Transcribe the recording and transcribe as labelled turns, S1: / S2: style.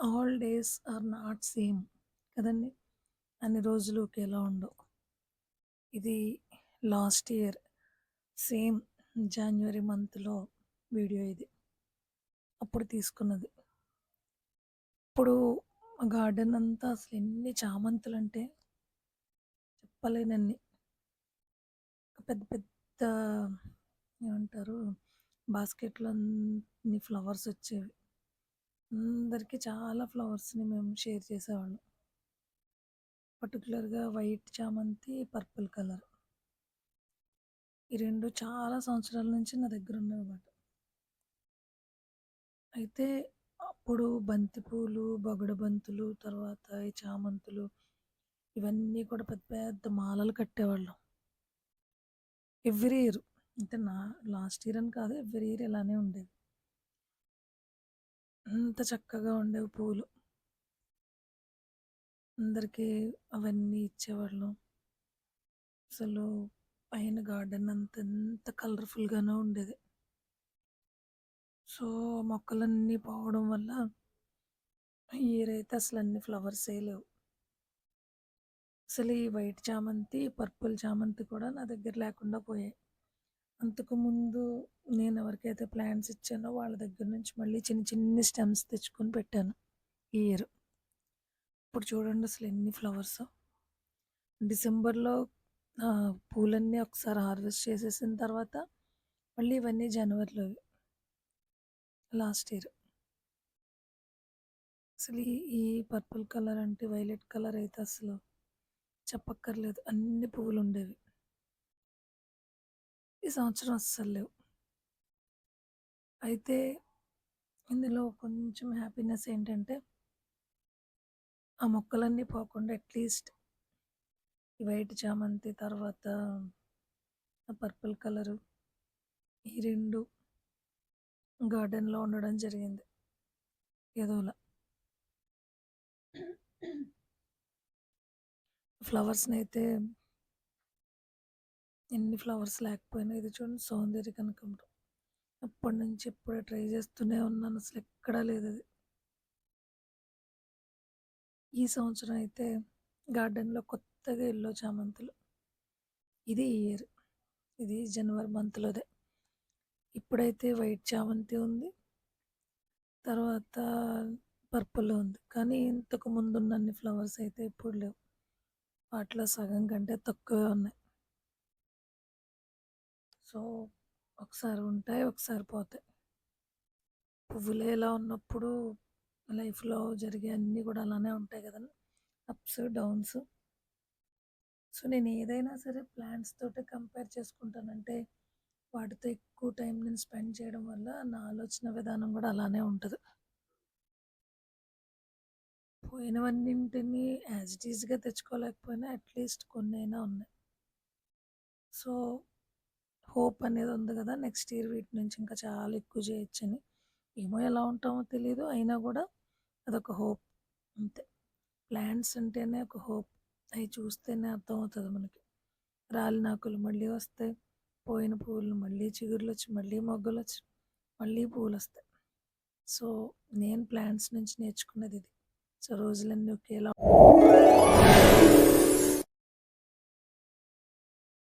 S1: All days are not same కదండి. అన్ని రోజులు ఒకేలా ఉండవు. ఇది లాస్ట్ ఇయర్ సేమ్ జనవరి మంత్లో వీడియో ఇది. అప్పుడు తీసుకున్నది. ఇప్పుడు గార్డెన్ అంతా అసలు ఎన్ని చామంతులు అంటే చెప్పలేనన్ని. పెద్ద పెద్ద ఏమంటారు బాస్కెట్లో అన్ని ఫ్లవర్స్ వచ్చేవి. అందరికీ చాలా ఫ్లవర్స్ని మేము షేర్ చేసేవాళ్ళం. పర్టికులర్గా వైట్ చామంతి పర్పుల్ కలర్. ఈ రెండు చాలా సంవత్సరాల నుంచి నా దగ్గర ఉన్నాయన్నమాట అయితే అప్పుడు బంతిపూలు పూలు బంతులు తర్వాత ఈ చామంతులు ఇవన్నీ కూడా పెద్ద పెద్ద మాలలు కట్టేవాళ్ళం. Every year. అంటే నా లాస్ట్ ఇయర్ అని కాదు ఎవ్రీ ఇయర్ ఇలానే ఉండేది. అంత చక్కగా ఉండేవి పూలు. అందరికీ అవన్నీ ఇచ్చేవాళ్ళం. అసలు పైన గార్డెన్ అంత ఎంత కలర్ఫుల్గానే ఉండేది. సో మొక్కలన్నీ పోవడం వల్ల ఈ అసలు అన్ని ఫ్లవర్సే లేవు. అసలు ఈ వైట్ చామంతి పర్పుల్ చామంతి కూడా నా దగ్గర లేకుండా పోయాయి. అంతకుముందు నేను ఎవరికైతే ప్లాంట్స్ ఇచ్చానో వాళ్ళ దగ్గర నుంచి మళ్ళీ చిన్న చిన్ని స్టెమ్స్ తెచ్చుకొని పెట్టాను ఈ ఇయర్. ఇప్పుడు చూడండి అసలు ఎన్ని ఫ్లవర్స్. డిసెంబర్లో పూలన్నీ ఒకసారి హార్వెస్ట్ చేసేసిన తర్వాత మళ్ళీ ఇవన్నీ జనవరిలో లాస్ట్ ఇయర్. అసలు ఈ- ఈ పర్పుల్ కలర్ అంటే వైలెట్ కలర్ అయితే అసలు చెప్పక్కర్లేదు. అన్ని పువ్వులు ఉండేవి. ఈ సంవత్సరం అస్సలు లేవు. అయితే ఇందులో కొంచెం హ్యాపీనెస్ ఏంటంటే ఆ మొక్కలన్నీ పోకుండా అట్లీస్ట్ ఈ వైట్ చామంతి తర్వాత ఆ పర్పుల్ కలరు ఈ రెండు గార్డెన్లో ఉండడం జరిగింది. ఏదోలా. ఫ్లవర్స్ని అయితే ఎన్ని ఫ్లవర్స్ లేకపోయినా ఇది చూడండి సౌందర్య కనకంబరం. అప్పటి నుంచి ఎప్పుడే ట్రై చేస్తూనే ఉన్నాను అసలు ఎక్కడా లేదు అది. ఈ సంవత్సరం అయితే గార్డెన్లో కొత్తగా ఎల్లో చామంతులు. ఇది ఇయర్. ఇది జనవరి మంత్లోదే. ఇప్పుడైతే వైట్ చామంతి ఉంది. తర్వాత పర్పుల్ ఉంది. కానీ ఇంతకు ముందున్న అన్ని ఫ్లవర్స్ అయితే ఇప్పుడు లేవు. వాటిలో సగం కంటే తక్కువే ఉన్నాయి. సో ఒకసారి ఉంటాయి ఒకసారి పోతాయి. పువ్వులు ఎలా ఉన్నప్పుడు లైఫ్లో జరిగే అన్నీ కూడా అలానే ఉంటాయి కదా అప్స్ డౌన్స్. సో నేను ఏదైనా సరే ప్లాంట్స్ తోటే కంపేర్ చేసుకుంటానంటే వాటితో ఎక్కువ టైం నేను స్పెండ్ చేయడం వల్ల నా ఆలోచన విధానం కూడా అలానే ఉంటుంది. పోయినవన్నింటిని యాజ్ ఇట్ ఈజ్గా తెచ్చుకోలేకపోయినా అట్లీస్ట్ కొన్ని అయినా ఉన్నాయి. సో హోప్ అనేది ఉంది కదా నెక్స్ట్ ఇయర్ వీటి నుంచి ఇంకా చాలా ఎక్కువ చేయొచ్చని. ఏమో ఎలా ఉంటామో తెలియదు అయినా కూడా అదొక హోప్ అంతే. ప్లాంట్స్ అంటేనే ఒక హోప్. అవి చూస్తేనే అర్థమవుతుంది మనకి. రాలినాకులు మళ్ళీ వస్తాయి పోయిన పువ్వులు మళ్ళీ చిగురులు వచ్చి మళ్ళీ మొగ్గలు వచ్చి మళ్ళీ పువ్వులు వస్తాయి. సో నేను ప్లాంట్స్ నుంచి నేర్చుకున్నది ఇది. సో రోజులన్నీ ఒకేలా